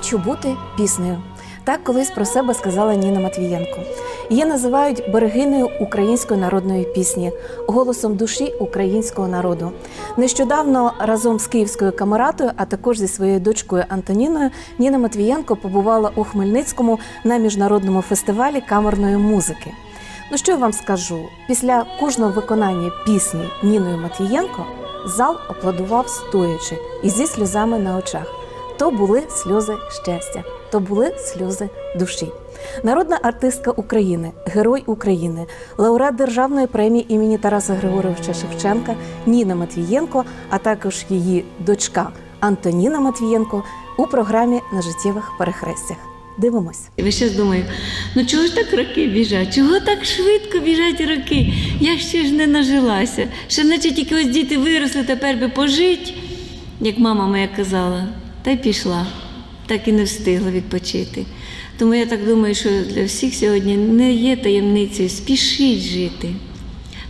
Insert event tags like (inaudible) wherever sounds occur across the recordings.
Хочу бути піснею. Так колись про себе сказала Ніна Матвієнко. Її називають берегинею української народної пісні, голосом душі українського народу. Нещодавно разом з київською камератою, а також зі своєю дочкою Антоніною, Ніна Матвієнко побувала у Хмельницькому на міжнародному фестивалі камерної музики. Ну що я вам скажу? Після кожного виконання пісні Ніною Матвієнко зал аплодував стоячи і зі сльозами на очах. То були сльози щастя, то були сльози душі. Народна артистка України, герой України, лауреат державної премії імені Тараса Григоровича Шевченка Ніна Матвієнко, а також її дочка Антоніна Матвієнко у програмі на життєвих перехрестях. Дивимось. Весь час думаю, ну чого ж так роки біжать? Чого так швидко біжать роки? Я ще ж не нажилася. Ще наче тільки ось діти виросли, тепер би пожить, як мама моя казала, та й пішла, так і не встигла відпочити. Тому я так думаю, що для всіх сьогодні не є таємницею, спішіть жити.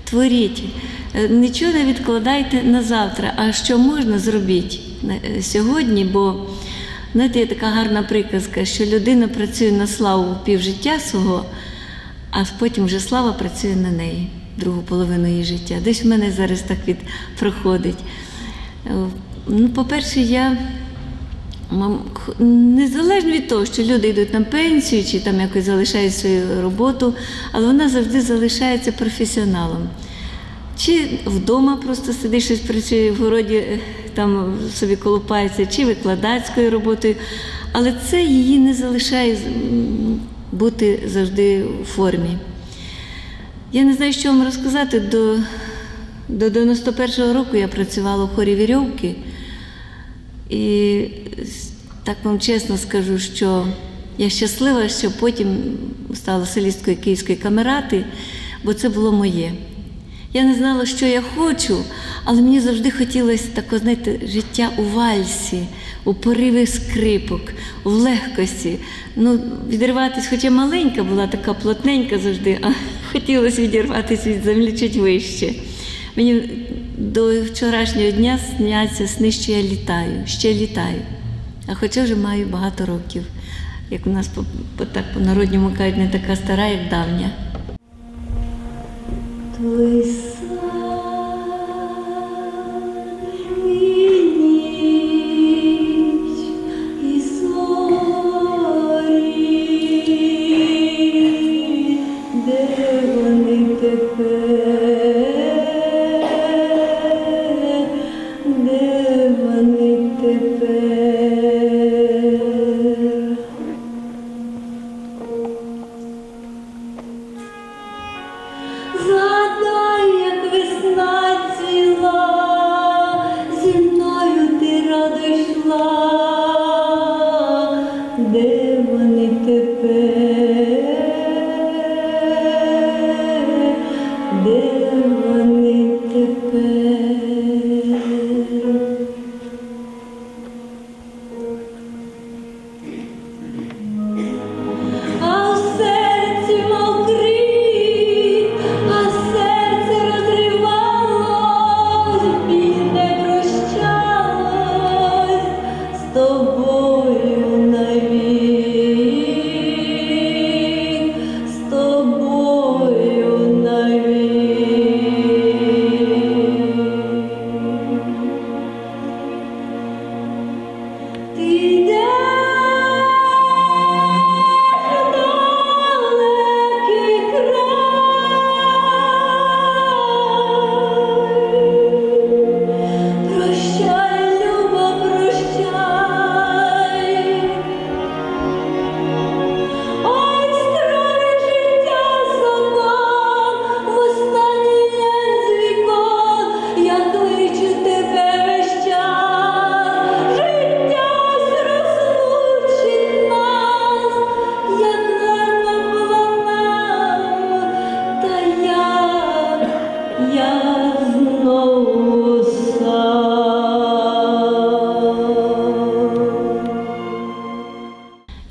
Творіть, Е, нічого не відкладайте на завтра, а що можна зробіть сьогодні, бо знаєте, є така гарна приказка, що людина працює на славу півжиття свого, а потім вже слава працює на неї, другу половину її життя. Десь в мене зараз так від проходить. Е, Ну, по-перше, я Незалежно від того, що люди йдуть на пенсію чи там якось залишають свою роботу, але вона завжди залишається професіоналом. Чи вдома просто сидиш щось працює в городі, е, там собі колупається, чи викладацькою роботою, але це її не залишає бути завжди у формі. Я не знаю, що вам розказати. До, до 91-го року я працювала в хорі вірьовки. І так вам чесно скажу, що я щаслива, що потім стала солісткою Київської камерати, бо це було моє. Я не знала, що я хочу, але мені завжди хотілося таке, знаєте, життя у вальсі, у пориві скрипок, в легкості. Ну, відриватись, хоча маленька була, така плотненька завжди, а (laughs) хотілося відірватися від землі чуть вище. Мені до вчорашнього дня сняться сни, що я літаю, ще літаю. А хоча вже маю багато років. Як у нас по, по, так по-народньому кажуть, не така стара, як давня.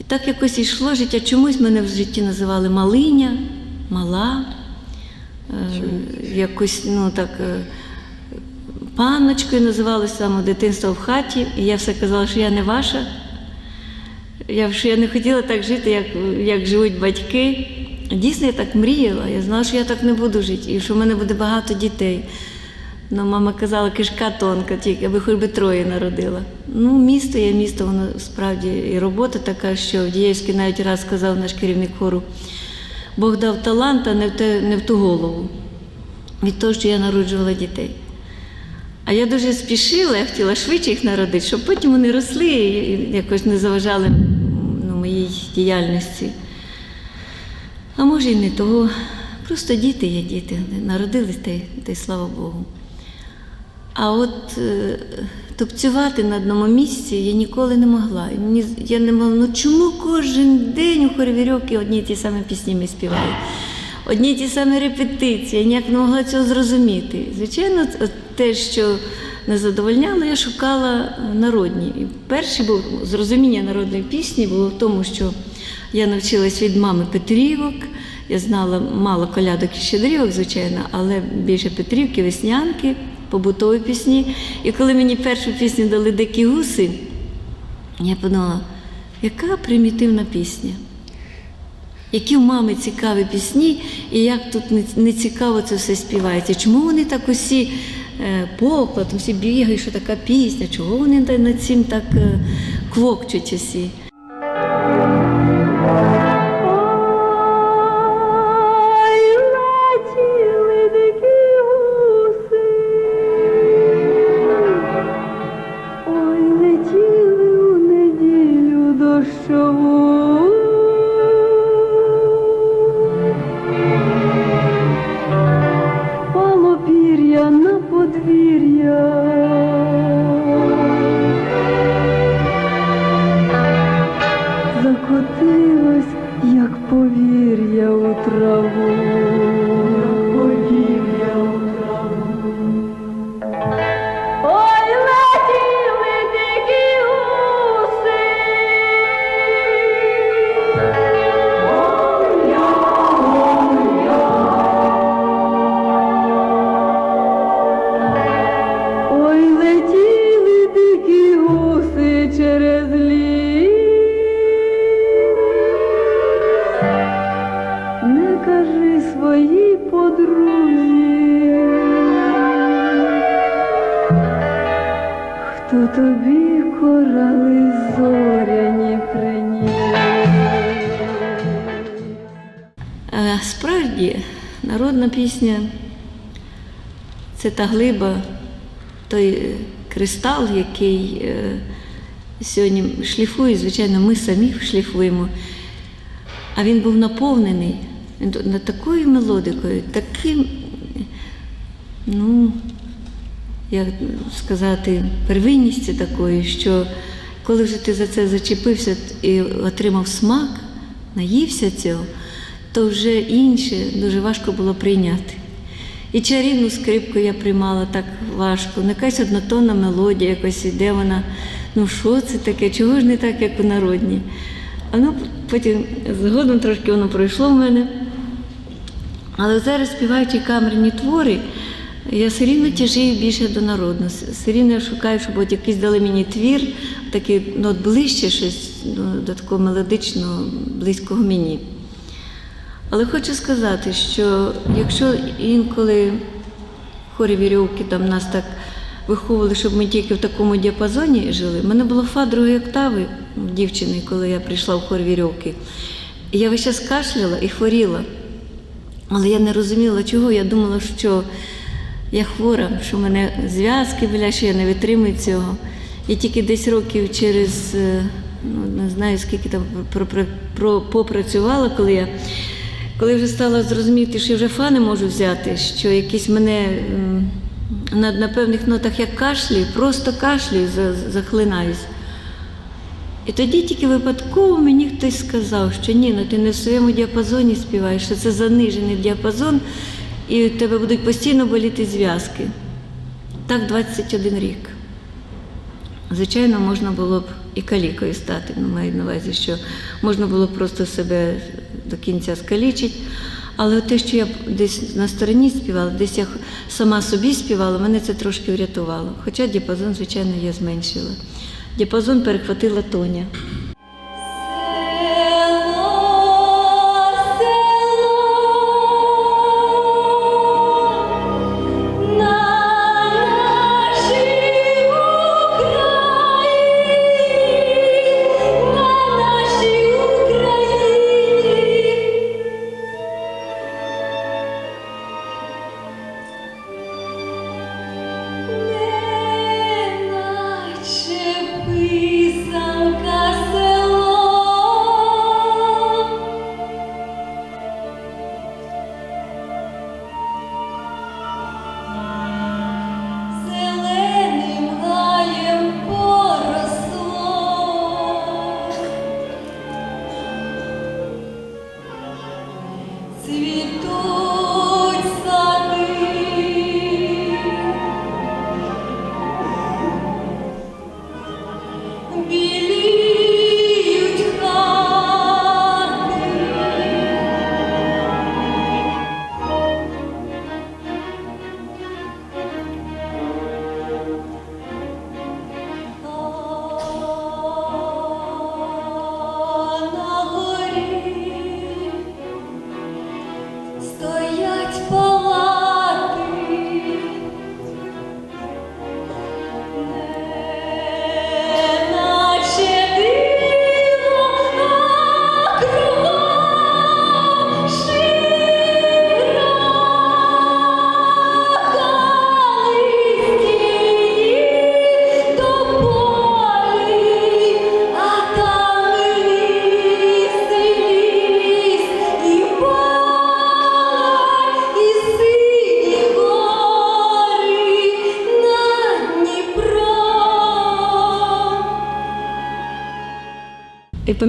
Так якось йшло життя. Чомусь мене в житті називали Малиня, мала, е, якось, ну так, е, панночкою називали з самого дитинства в хаті. І я все казала, що я не ваша. я, що я не хотіла так жити, як, як живуть батьки. Дійсно, я так мріяла. Я знала, що я так не буду жити, і що в мене буде багато дітей. Ну, мама казала, кишка тонка, тільки аби хоч би троє народила. Ну, місто є місто, воно справді і робота така, що в Дієвській навіть раз сказав наш керівник хору, Бог дав талант, а не в, те, не в ту голову від того, що я народжувала дітей. А я дуже спішила, я хотіла швидше їх народити, щоб потім вони росли і якось не заважали ну, моїй діяльності. А може і не того. Просто діти є діти. Народились та й, слава Богу. А от е, топцювати на одному місці я ніколи не могла. Я не могла, ну чому кожен день у хорі вірьовки одні ті самі пісні ми співають? Одні ті самі репетиції, я ніяк не могла цього зрозуміти. Звичайно, те, що не задовольняло, я шукала народні. І перше був зрозуміння народної пісні було в тому, що я навчилась від мами Петрівок. Я знала мало колядок і щедрівок, звичайно, але більше Петрівки, веснянки, побутові пісні. І коли мені першу пісню дали дикі гуси, я подумала, яка примітивна пісня. Які в мами цікаві пісні, і як тут не- цікаво це все співається. Чому вони так усі е, покладом, всі бігають, що така пісня, чого вони над цим так е, квокчуть усі? Справді, народна пісня це та глиба, той кристал, який е, сьогодні шліфує, звичайно, ми самі шліфуємо. А він був наповнений над такою мелодикою, таким, ну, як сказати, первинністю такою, що коли вже ти за це зачепився і отримав смак, наївся цього, то вже інше дуже важко було прийняти. І чарівну скрипку я приймала так важко, ну, якась однотонна мелодія, якось іде вона. Ну що це таке? Чого ж не так, як у народній? А ну потім згодом трошки воно пройшло в мене. Але зараз співаючи камерні твори, я все рівно тяжію більше до народного. Все рівно я шукаю, щоб от якийсь дали мені твір, такий ну, от ближче щось до, до такого мелодичного, близького мені. Але хочу сказати, що якщо інколи хорі вірьовки там нас так виховували, щоб ми тільки в такому діапазоні жили, в мене було фа другої октави дівчини, коли я прийшла в хор вірьовки. Я весь час кашляла і хворіла. Але я не розуміла, чого. Я думала, що я хвора, що в мене зв'язки болять, що я не витримую цього. І тільки десь років через, е, ну не знаю скільки там попрацювала, коли я коли вже стала зрозуміти, що я вже фа не можу взяти, що якісь мене на, на певних нотах як кашлюю, просто кашлюю, за- захлинаюсь. І тоді тільки випадково мені хтось сказав, що ні, ну ти не в своєму діапазоні співаєш, що це занижений діапазон, і у тебе будуть постійно боліти зв'язки. Так 21 рік. Звичайно, можна було б і калікою стати, ну, маю на увазі, що можна було просто себе до кінця скалічить. Але те, що я десь на стороні співала, десь я сама собі співала, мене це трошки врятувало. Хоча діапазон, звичайно, я зменшила. Діапазон перехватила Тоня.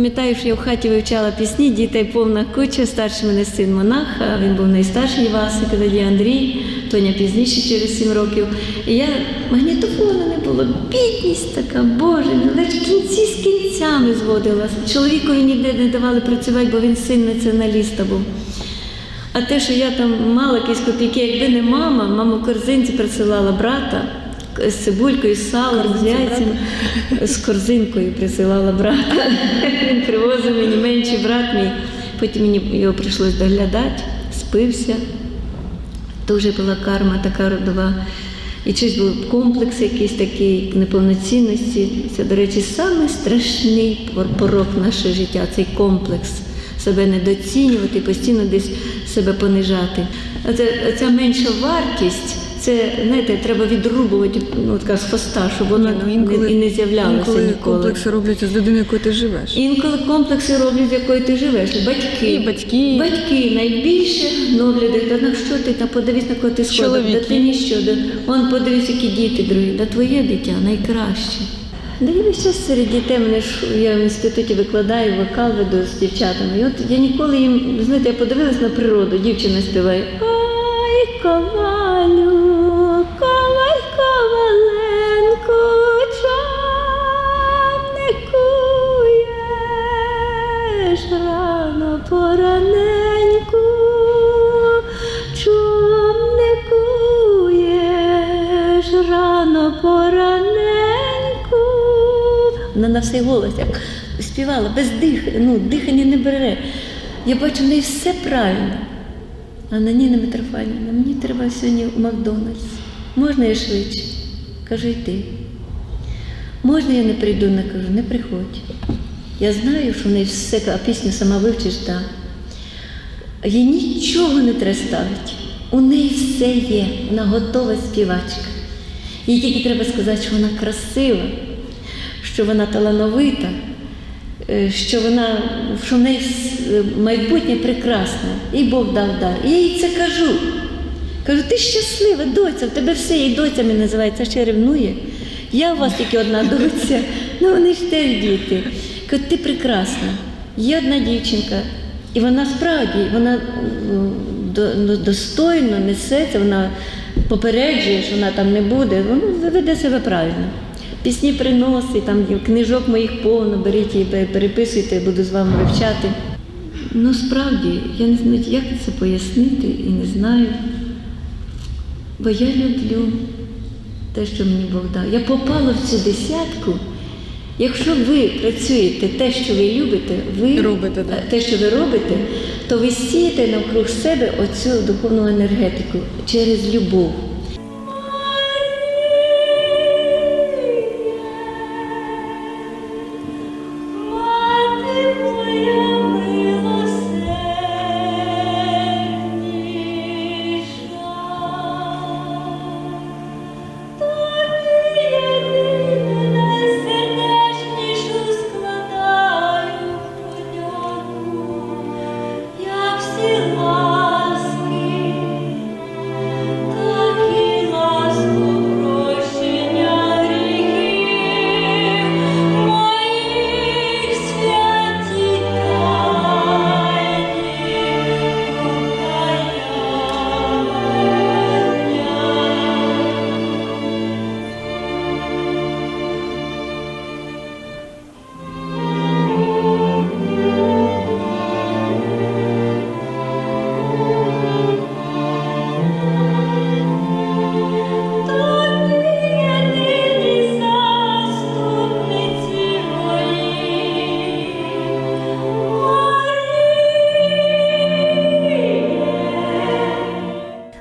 Пам'ятаю, що я в хаті вивчала пісні, дітей повна куча, старший мене син монах, він був найстарший Васик, тоді Андрій, Тоня пізніше через сім років. І я магнітофону не було, бідність така, Боже, ж кінці з кінцями зводила. Чоловікові ніде не давали працювати, бо він син націоналіста був. А те, що я там мала якісь копійки, якби не мама, мама в корзинці присилала брата з цибулькою, з салом, з яйцями, з корзинкою присилала брата. Він привозив мені менший брат мій. Потім мені його прийшлось доглядати, спився. Вже була карма така родова. І щось був комплекс якийсь такий неповноцінності. Це, до речі, самий страшний порок нашого життя цей комплекс. Себе недоцінювати, постійно десь себе понижати. А це, ця менша вартість, це знаєте, треба відрубувати ну, така з хвоста, щоб воно Ну, інколи- і не з'являлося інколи ніколи. комплекси робляться з людиною, якою ти живеш. Інколи комплекси роблять, з якою ти живеш. Батьки. І батьки. Батьки найбільше люди, та на що ти, та подивись, на кого ти сходив, да ти ніщо, да, он подивись, які діти другі, да твоє дитя найкраще. Да я весь час серед дітей, мене ж я в інституті викладаю, вокал веду з дівчатами. І от я ніколи їм, знаєте, я подивилась на природу, дівчина співає. Ой, ковалю, пораненьку, чом рано пораненьку. Вона на всей голос як співала, без дих, ну, дихання не бере. Я бачу, в неї все правильно. А на Ніна Митрофанівна, мені треба сьогодні в Макдональдс. Можна я швидше? Кажу, йди. Можна я не прийду? Не кажу, не приходь. Я знаю, що в неї все, а пісню сама вивчиш, так. Їй нічого не треба ставити. У неї все є, вона готова співачка. Їй тільки треба сказати, що вона красива, що вона талановита, е, що вона що в неї е, майбутнє прекрасне, і Бог дав дар. І я їй це кажу. Кажу, ти щаслива, доця, в тебе все, і доця мене називається, ще ревнує. Я у вас тільки одна доця, ну вони ж теж діти. Кажу, ти прекрасна. Є одна дівчинка, і вона справді, вона до- до- достойно несеться, вона попереджує, що вона там не буде, вона веде себе правильно. Пісні приносить, там книжок моїх повно, беріть і пе- переписуйте, буду з вами вивчати. Ну, справді, я не знаю, як це пояснити і не знаю. Бо я люблю те, що мені Бог дав. Я попала в цю десятку. Якщо ви працюєте те, що ви любите, ви Робите, да. те, що ви робите, то ви сієте навкруг себе оцю духовну енергетику через любов.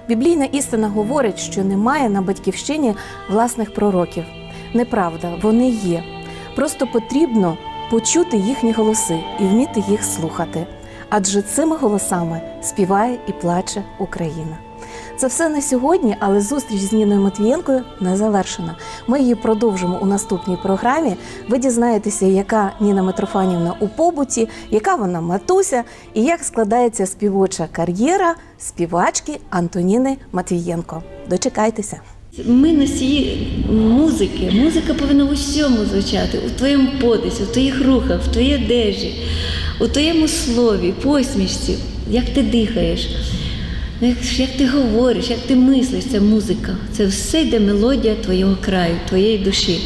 Біблійна істина говорить, що немає на батьківщині власних пророків. Неправда, вони є. Просто потрібно почути їхні голоси і вміти їх слухати. Адже цими голосами співає і плаче Україна. Це все на сьогодні, але зустріч з Ніною Матвієнкою не завершена. Ми її продовжимо у наступній програмі. Ви дізнаєтеся, яка Ніна Митрофанівна у побуті, яка вона матуся і як складається співоча кар'єра співачки Антоніни Матвієнко. Дочекайтеся! Ми носії музики. Музика повинна в усьому звучати, у твоєму подисі, у твоїх рухах, в твоїй одежі, у твоєму слові, посмішці, як ти дихаєш, як ти говориш, як ти мислиш, це музика. Це все йде мелодія твого краю, твоєї душі.